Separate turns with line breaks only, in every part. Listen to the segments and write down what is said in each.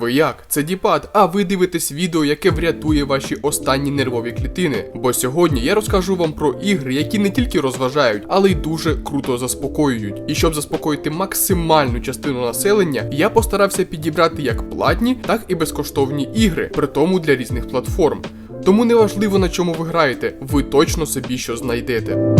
Ви як? Це Діпад, а ви дивитесь відео, яке врятує ваші останні нервові клітини. Бо сьогодні я розкажу вам про ігри, які не тільки розважають, але й дуже круто заспокоюють. І щоб заспокоїти максимальну частину населення, я постарався підібрати як платні, так і безкоштовні ігри, при тому для різних платформ. Тому неважливо на чому ви граєте, ви точно собі що знайдете.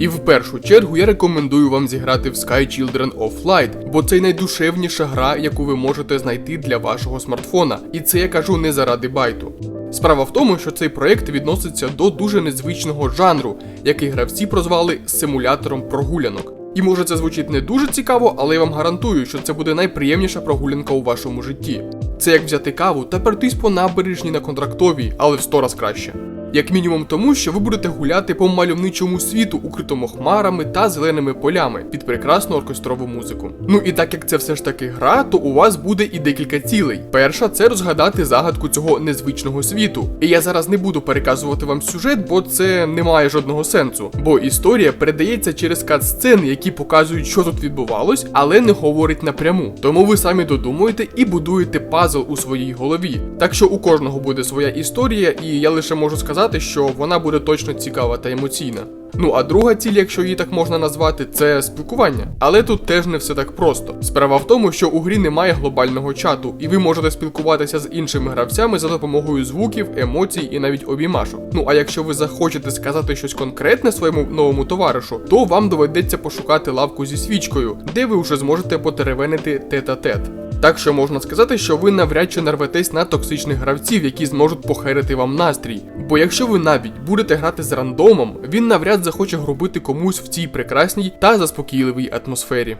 І в першу чергу я рекомендую вам зіграти в Sky Children of Light, бо це найдушевніша гра, яку ви можете знайти для вашого смартфона. І це я кажу не заради байту. Справа в тому, що цей проект відноситься до дуже незвичного жанру, який гравці прозвали симулятором прогулянок. І може це звучить не дуже цікаво, але я вам гарантую, що це буде найприємніша прогулянка у вашому житті. Це як взяти каву та пройтись по набережні на контрактовій, але в сто раз краще. Як мінімум тому, що ви будете гуляти по мальовничому світу, укритому хмарами та зеленими полями під прекрасну оркестрову музику. Ну і так як це все ж таки гра, то у вас буде і декілька цілей. Перша це розгадати загадку цього незвичного світу. І я зараз не буду переказувати вам сюжет, бо це не має жодного сенсу. Бо історія передається через кат-сцени, які показують, що тут відбувалось, але не говорить напряму. Тому ви самі додумуєте і будуєте пазл у своїй голові. Так що у кожного буде своя історія, і я лише можу сказати, що вона буде точно цікава та емоційна. Ну а друга ціль, якщо її так можна назвати, це спілкування. Але тут теж не все так просто. Справа в тому, що у грі немає глобального чату, і ви можете спілкуватися з іншими гравцями за допомогою звуків, емоцій і навіть обіймашок. Ну а якщо ви захочете сказати щось конкретне своєму новому товаришу, то вам доведеться пошукати лавку зі свічкою, де ви вже зможете потеревенити тет-а-тет. Так що можна сказати, що ви навряд чи нарветесь на токсичних гравців, які зможуть похерити вам настрій. Бо якщо ви навіть будете грати з рандомом, він навряд захоче грубити комусь в цій прекрасній та заспокійливій атмосфері.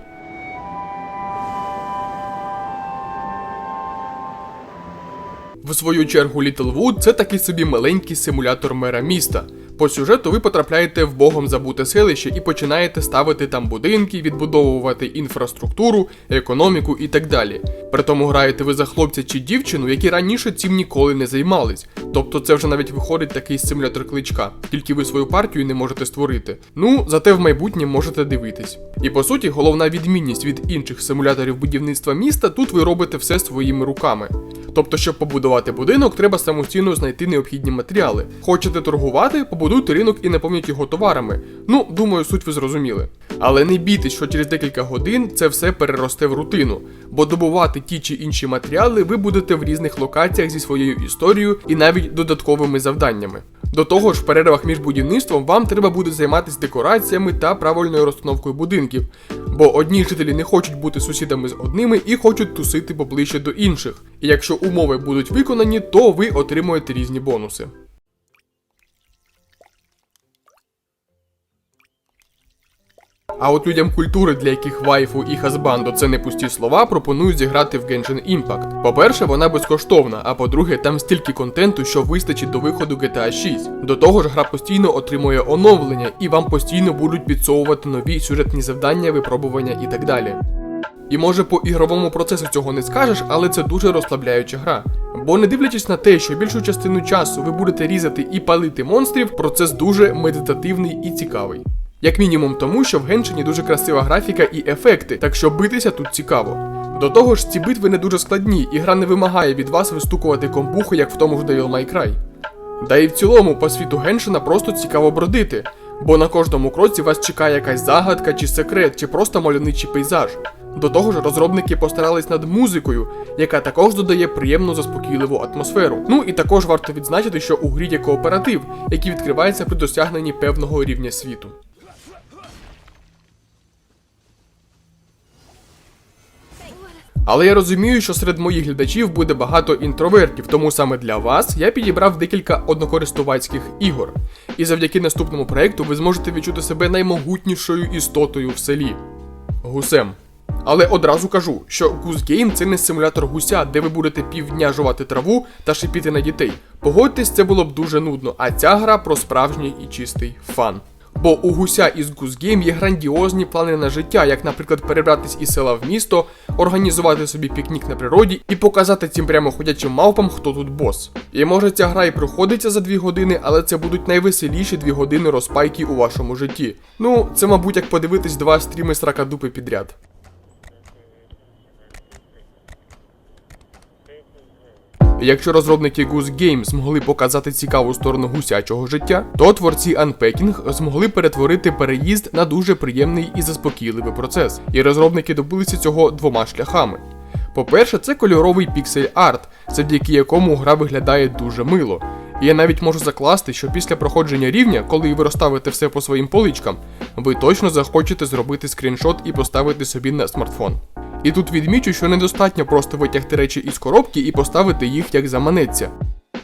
В свою чергу Little Wood це такий собі маленький симулятор мера міста. По сюжету ви потрапляєте в богом забуте селище і починаєте ставити там будинки, відбудовувати інфраструктуру, економіку і так далі. При тому граєте ви за хлопця чи дівчину, які раніше цим ніколи не займались. Тобто це вже навіть виходить такий симулятор кличка, тільки ви свою партію не можете створити. Ну, зате в майбутнє можете дивитись. І по суті, головна відмінність від інших симуляторів будівництва міста тут ви робите все своїми руками. Тобто, щоб побудувати будинок, треба самостійно знайти необхідні матеріали. Хочете торгувати, побудуйте ринок і наповніть його товарами. Ну, думаю, суть ви зрозуміли. Але не бійтесь, що через декілька годин це все переросте в рутину, бо добувати ті чи інші матеріали ви будете в різних локаціях зі своєю історією і навіть додатковими завданнями. До того ж, в перервах між будівництвом вам треба буде займатися декораціями та правильною розстановкою будинків, бо одні жителі не хочуть бути сусідами з одними і хочуть тусити поближче до інших. І якщо умови будуть виконані, то ви отримуєте різні бонуси. А от людям культури, для яких вайфу і хазбандо це не пусті слова, пропоную зіграти в Genshin Impact. По-перше, вона безкоштовна, а по-друге, там стільки контенту, що вистачить до виходу GTA 6. До того ж, гра постійно отримує оновлення, і вам постійно будуть підсовувати нові сюжетні завдання, випробування і так далі. І може по ігровому процесу цього не скажеш, але це дуже розслабляюча гра. Бо не дивлячись на те, що більшу частину часу ви будете різати і палити монстрів, процес дуже медитативний і цікавий. Як мінімум тому, що в Геншині дуже красива графіка і ефекти, так що битися тут цікаво. До того ж, ці битви не дуже складні, і гра не вимагає від вас вистукувати комбухи, як в тому ж Devil May Cry. Да і в цілому по світу Геншина просто цікаво бродити, бо на кожному кроці вас чекає якась загадка чи секрет, чи просто мальовничий пейзаж. До того ж, розробники постарались над музикою, яка також додає приємну заспокійливу атмосферу. Ну і також варто відзначити, що у грі є кооператив, який відкривається при досягненні певного рівня світу. Але я розумію, що серед моїх глядачів буде багато інтровертів, тому саме для вас я підібрав декілька однокористувацьких ігор. І завдяки наступному проекту ви зможете відчути себе наймогутнішою істотою в селі гусем. Але одразу кажу, що Goose Game це не симулятор гуся, де ви будете півдня жувати траву та шипіти на дітей. Погодьтесь, це було б дуже нудно, а ця гра про справжній і чистий фан. Бо у гуся із Game є грандіозні плани на життя, як, наприклад, перебратись із села в місто, організувати собі пікнік на природі і показати цим прямоходячим мавпам, хто тут бос. І може ця гра і проходиться за 2 години, але це будуть найвеселіші 2 години розпайки у вашому житті. Ну, це, мабуть, як подивитись два стріми сракадупи підряд. Якщо розробники Goose Games змогли показати цікаву сторону гусячого життя, то творці Unpacking змогли перетворити переїзд на дуже приємний і заспокійливий процес. І розробники добилися цього двома шляхами. По-перше, це кольоровий піксель арт, завдяки якому гра виглядає дуже мило. І я навіть можу закласти, що після проходження рівня, коли ви розставите все по своїм поличкам, ви точно захочете зробити скріншот і поставити собі на смартфон. І тут відмічу, що недостатньо просто витягти речі із коробки і поставити їх як заманеться.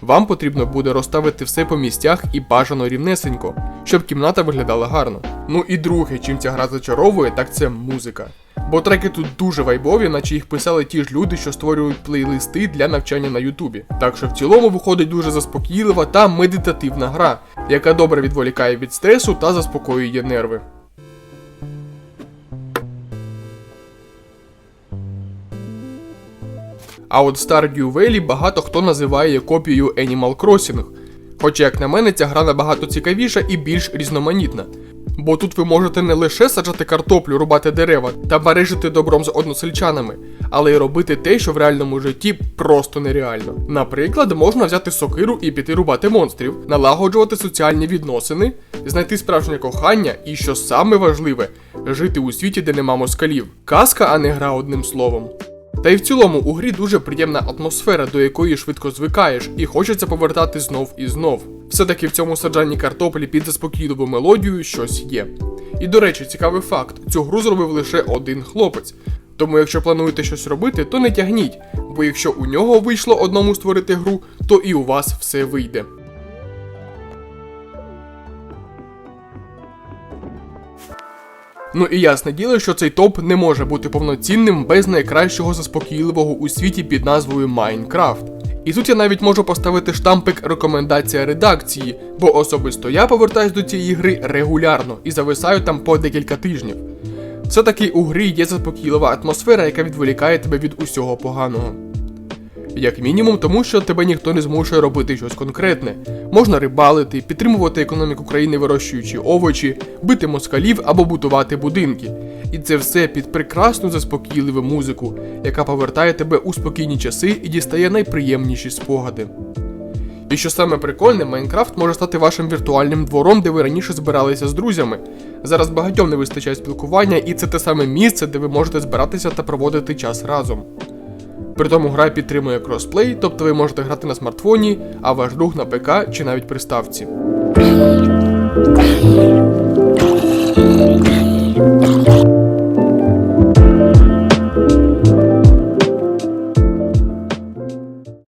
Вам потрібно буде розставити все по місцях і бажано рівнесенько, щоб кімната виглядала гарно. Ну і друге, чим ця гра зачаровує, так це музика. Бо треки тут дуже вайбові, наче їх писали ті ж люди, що створюють плейлисти для навчання на Ютубі. Так що в цілому виходить дуже заспокійлива та медитативна гра, яка добре відволікає від стресу та заспокоює нерви. А от Stardew Valley багато хто називає копією Animal Crossing. Хоча, як на мене, ця гра набагато цікавіша і більш різноманітна. Бо тут ви можете не лише саджати картоплю, рубати дерева та барижити добром з односельчанами, але й робити те, що в реальному житті просто нереально. Наприклад, можна взяти сокиру і піти рубати монстрів, налагоджувати соціальні відносини, знайти справжнє кохання і, що саме важливе, жити у світі, де нема москалів. Казка, а не гра одним словом. Та й в цілому у грі дуже приємна атмосфера, до якої швидко звикаєш, і хочеться повертати знов і знов. Все-таки в цьому саджанні картоплі під заспокійливу мелодію щось є. І до речі, цікавий факт: цю гру зробив лише один хлопець. Тому якщо плануєте щось робити, то не тягніть, бо якщо у нього вийшло одному створити гру, то і у вас все вийде. Ну і ясне діло, що цей топ не може бути повноцінним без найкращого заспокійливого у світі під назвою Майнкрафт. І тут я навіть можу поставити штампик рекомендація редакції, бо особисто я повертаюсь до цієї гри регулярно і зависаю там по декілька тижнів. Все-таки у грі є заспокійлива атмосфера, яка відволікає тебе від усього поганого. Як мінімум, тому що тебе ніхто не змушує робити щось конкретне. Можна рибалити, підтримувати економіку країни, вирощуючи овочі, бити москалів або будувати будинки. І це все під прекрасну заспокійливу музику, яка повертає тебе у спокійні часи і дістає найприємніші спогади. І що саме прикольне, Майнкрафт може стати вашим віртуальним двором, де ви раніше збиралися з друзями. Зараз багатьом не вистачає спілкування, і це те саме місце, де ви можете збиратися та проводити час разом. При тому гра підтримує кросплей, тобто ви можете грати на смартфоні, а ваш друг на ПК чи навіть приставці.